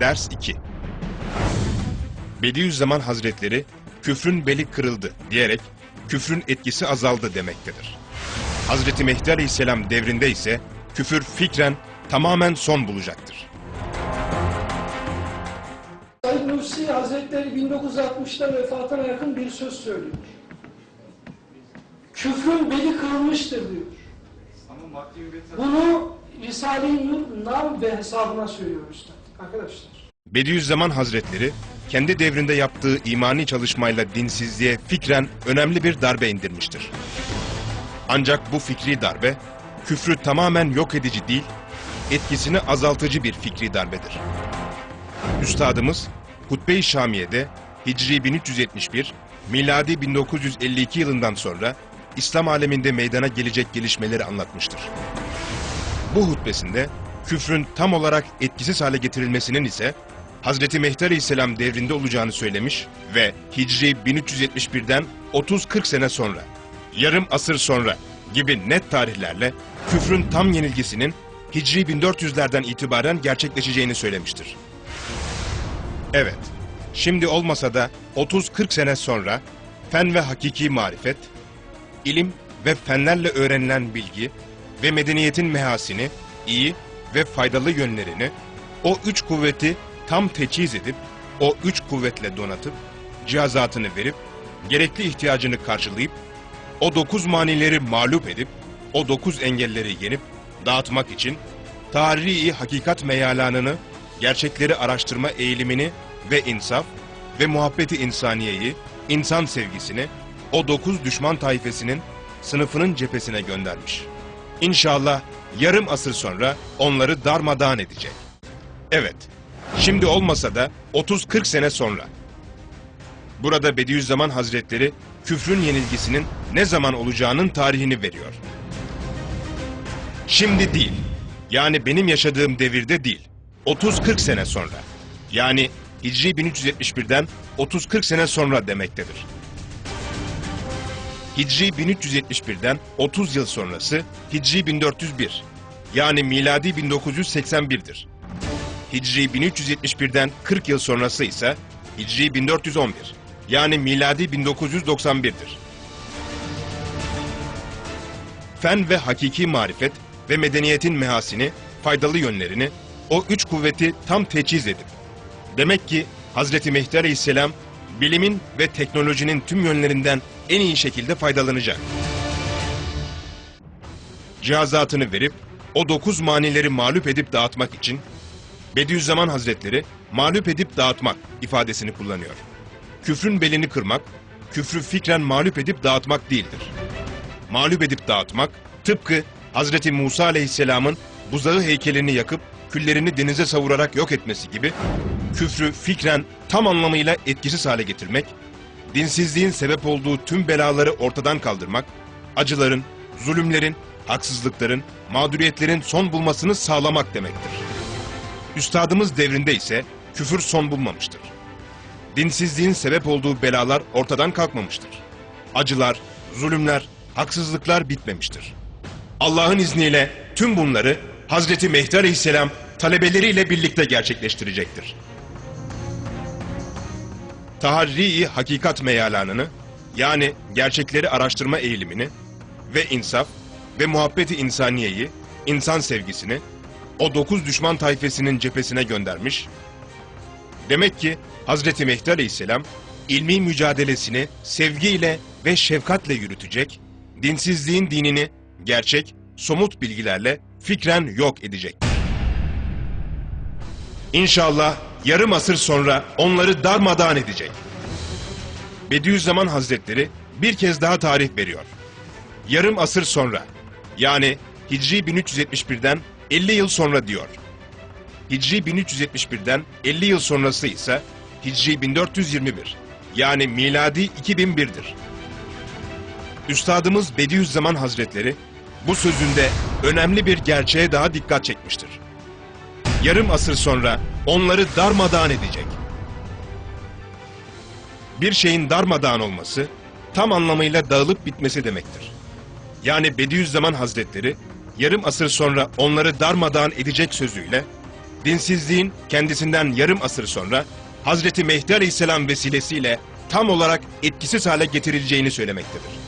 Ders 2 Bediüzzaman Hazretleri küfrün beli kırıldı diyerek küfrün etkisi azaldı demektedir. Hazreti Mehdi Aleyhisselam devrinde ise küfür fikren tamamen son bulacaktır. Said Nursi Hazretleri 1960'ta vefatına yakın bir söz söylüyor. Küfrün beli kırılmıştır diyor. Ama maddi ücret Bunu Risale-i Nur nam ve hesabına söylüyor Üstad. Arkadaşlar. Bediüzzaman Hazretleri kendi devrinde yaptığı imani çalışmayla dinsizliğe fikren önemli bir darbe indirmiştir. Ancak bu fikri darbe küfrü tamamen yok edici değil, etkisini azaltıcı bir fikri darbedir. Üstadımız Hutbe-i Şamiye'de Hicri 1371, miladi 1952 yılından sonra İslam aleminde meydana gelecek gelişmeleri anlatmıştır. Bu hutbesinde küfrün tam olarak etkisiz hale getirilmesinin ise Hazreti Mehdi Aleyhisselam devrinde olacağını söylemiş ve Hicri 1371'den 30-40 sene sonra, yarım asır sonra gibi net tarihlerle küfrün tam yenilgisinin Hicri 1400'lerden itibaren gerçekleşeceğini söylemiştir. Evet, şimdi olmasa da 30-40 sene sonra fen ve hakiki marifet, ilim ve fenlerle öğrenilen bilgi ve medeniyetin mehasini, iyi ve faydalı yönlerini, o üç kuvveti tam teçhiz edip, o üç kuvvetle donatıp, cihazatını verip, gerekli ihtiyacını karşılayıp, o dokuz manileri mağlup edip, o dokuz engelleri yenip, dağıtmak için, tarihi hakikat meyalanını, gerçekleri araştırma eğilimini ve insaf ve muhabbeti insaniyeyi, insan sevgisini, o dokuz düşman taifesinin sınıfının cephesine göndermiş. İnşallah yarım asır sonra onları darmadağın edecek. Evet, şimdi olmasa da 30-40 sene sonra. Burada Bediüzzaman Hazretleri küfrün yenilgisinin ne zaman olacağının tarihini veriyor. Şimdi değil, yani benim yaşadığım devirde değil, 30-40 sene sonra. Yani Hicri 1371'den 30-40 sene sonra demektedir. Hicri 1371'den 30 yıl sonrası Hicri 1401 yani miladi 1981'dir. Hicri 1371'den 40 yıl sonrası ise Hicri 1411 yani miladi 1991'dir. Fen ve hakiki marifet ve medeniyetin mehasini, faydalı yönlerini, o üç kuvveti tam teçhiz edip, demek ki Hazreti Mehdi Aleyhisselam bilimin ve teknolojinin tüm yönlerinden en iyi şekilde faydalanacak. Cihazatını verip o dokuz manileri mağlup edip dağıtmak için Bediüzzaman Hazretleri mağlup edip dağıtmak ifadesini kullanıyor. Küfrün belini kırmak, küfrü fikren mağlup edip dağıtmak değildir. Mağlup edip dağıtmak tıpkı Hazreti Musa Aleyhisselam'ın buzağı heykelini yakıp küllerini denize savurarak yok etmesi gibi küfrü fikren tam anlamıyla etkisiz hale getirmek, dinsizliğin sebep olduğu tüm belaları ortadan kaldırmak, acıların, zulümlerin, haksızlıkların, mağduriyetlerin son bulmasını sağlamak demektir. Üstadımız devrinde ise küfür son bulmamıştır. Dinsizliğin sebep olduğu belalar ortadan kalkmamıştır. Acılar, zulümler, haksızlıklar bitmemiştir. Allah'ın izniyle tüm bunları Hazreti Mehdi Aleyhisselam talebeleriyle birlikte gerçekleştirecektir. Taharri hakikat meyalanını yani gerçekleri araştırma eğilimini ve insaf ve muhabbeti insaniyeyi, insan sevgisini o dokuz düşman tayfesinin cephesine göndermiş. Demek ki Hazreti Mehdi Aleyhisselam ilmi mücadelesini sevgiyle ve şefkatle yürütecek, dinsizliğin dinini gerçek, somut bilgilerle fikren yok edecek. İnşallah yarım asır sonra onları darmadağın edecek. Bediüzzaman Hazretleri bir kez daha tarih veriyor. Yarım asır sonra, yani Hicri 1371'den 50 yıl sonra diyor. Hicri 1371'den 50 yıl sonrası ise Hicri 1421, yani miladi 2001'dir. Üstadımız Bediüzzaman Hazretleri bu sözünde önemli bir gerçeğe daha dikkat çekmiştir. Yarım asır sonra onları darmadağın edecek. Bir şeyin darmadağın olması tam anlamıyla dağılıp bitmesi demektir. Yani Bediüzzaman Hazretleri yarım asır sonra onları darmadağın edecek sözüyle dinsizliğin kendisinden yarım asır sonra Hazreti Mehdi Aleyhisselam vesilesiyle tam olarak etkisiz hale getirileceğini söylemektedir.